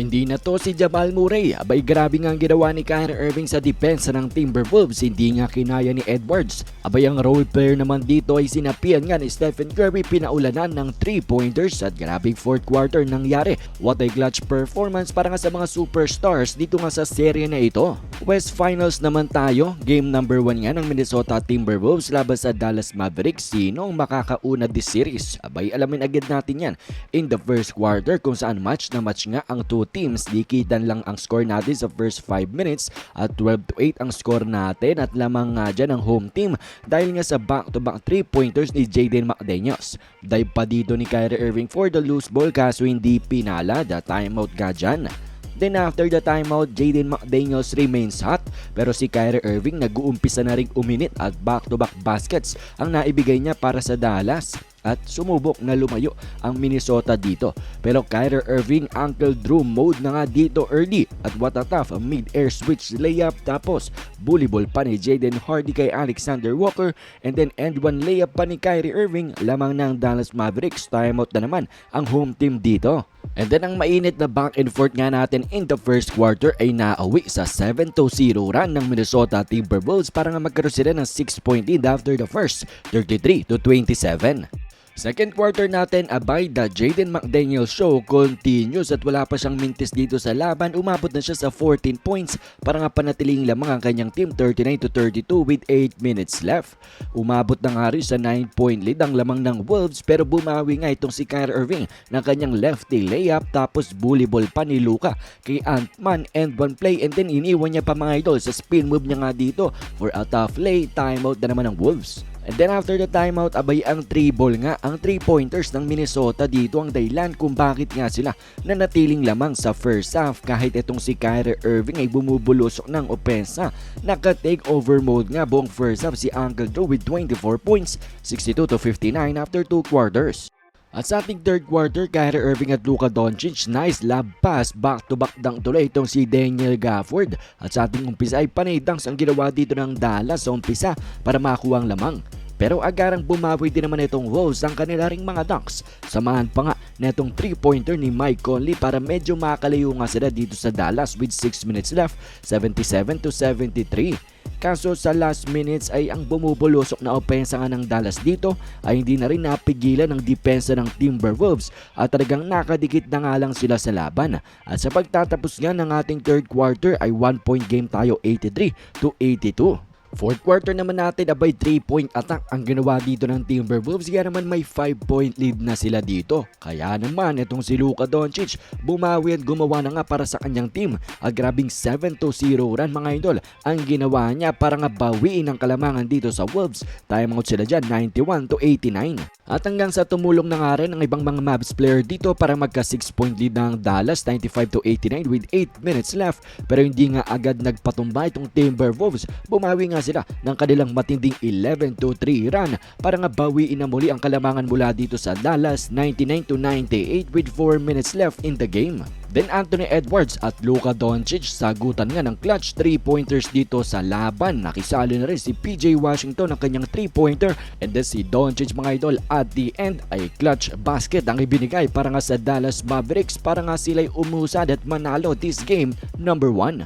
Hindi na to si Jamal Murray. Abay grabe nga ang ginawa ni Kyrie Irving sa depensa ng Timberwolves. Hindi nga kinaya ni Edwards. Abay ang role player naman dito ay sinapian nga ni Stephen Curry pinaulanan ng 3-pointers at grabing fourth quarter nangyari. What a clutch performance para nga sa mga superstars dito nga sa serye na ito. West Finals naman tayo. Game number 1 nga ng Minnesota Timberwolves laban sa Dallas Mavericks. Sino ang makakauna this series? Abay alamin agad natin yan in the first quarter kung saan match na match nga ang two teams. Dikitan lang ang score natin sa first 5 minutes at 12 to 8 ang score natin at lamang nga dyan ang home team dahil nga sa back-to-back 3-pointers ni Jaden McDaniels. Dive pa dito ni Kyrie Irving for the loose ball kaso hindi pinala the timeout nga dyan. Then after the timeout, Jaden McDaniels remains hot pero si Kyrie Irving nag-uumpisa na ring uminit at back-to-back baskets ang naibigay niya para sa Dallas at sumubok na lumayo ang Minnesota dito. Pero Kyrie Irving Uncle Drew mode na nga dito early at what a tough mid-air switch layup tapos bully ball pa ni Jaden Hardy kay Alexander Walker and then end one layup pa ni Kyrie Irving lamang ng Dallas Mavericks timeout na naman ang home team dito. And then ang mainit na back and forth nga natin in the first quarter ay nauwi sa 7-0 run ng Minnesota Timberwolves para nga magkaroon sila ng 6 point lead after the first 33 to 27. Second quarter natin, abay the Jaden McDaniel show continues at wala pa siyang mintis dito sa laban. Umabot na siya sa 14 points para nga panatiling lamang ang kanyang team 39 to 32 with 8 minutes left. Umabot na nga rin sa 9 point lead ang lamang ng Wolves pero bumawi nga itong si Kyrie Irving ng kanyang lefty layup tapos bully ball pa ni Luka kay Ant-Man and one play and then iniwan niya pa mga idol sa spin move niya nga dito for a tough lay timeout na naman ng Wolves. And then after the timeout, abay ang 3 ball nga, ang 3 pointers ng Minnesota dito ang dahilan kung bakit nga sila nanatiling lamang sa first half kahit itong si Kyrie Irving ay bumubulusok ng opensa. Naka-take over mode nga buong first half si Uncle Joe with 24 points, 62 to 59 after 2 quarters. At sa ating third quarter, Kyrie Irving at Luka Doncic, nice lob pass, back-to-back dunk tuloy itong si Daniel Gafford. At sa ating umpisa ay panay dunks ang ginawa dito ng Dallas sa umpisa para makuha ang lamang. Pero agarang bumawi din naman itong Wolves ang kanila ring mga dunks. Samahan pa nga netong 3-pointer ni Mike Conley para medyo makalayo nga sila dito sa Dallas with 6 minutes left, 77 to 73. Kaso sa last minutes ay ang bumubulusok na opensa nga ng Dallas dito ay hindi na rin napigilan ng depensa ng Timberwolves at talagang nakadikit na nga lang sila sa laban. At sa pagtatapos nga ng ating third quarter ay 1 point game tayo 83 to 82. Fourth quarter naman natin abay 3 point attack ang ginawa dito ng Timberwolves kaya naman may 5 point lead na sila dito. Kaya naman itong si Luka Doncic bumawi at gumawa na nga para sa kanyang team at grabing 7 to 0 run mga idol ang ginawa niya para nga bawiin ang kalamangan dito sa Wolves. Timeout sila dyan 91 to 89. At hanggang sa tumulong na nga rin ang ibang mga Mavs player dito para magka 6 point lead ng Dallas 95 to 89 with 8 minutes left pero hindi nga agad nagpatumba itong Timberwolves. Bumawi nga sila ng kanilang matinding 11 to 3 run para nga bawiin na muli ang kalamangan mula dito sa Dallas 99 to 98 with 4 minutes left in the game. Then Anthony Edwards at Luka Doncic sagutan nga ng clutch 3-pointers dito sa laban. Nakisali na rin si PJ Washington ng kanyang 3-pointer and then si Doncic mga idol at the end ay clutch basket ang ibinigay para nga sa Dallas Mavericks para nga sila'y umusad at manalo this game number 1.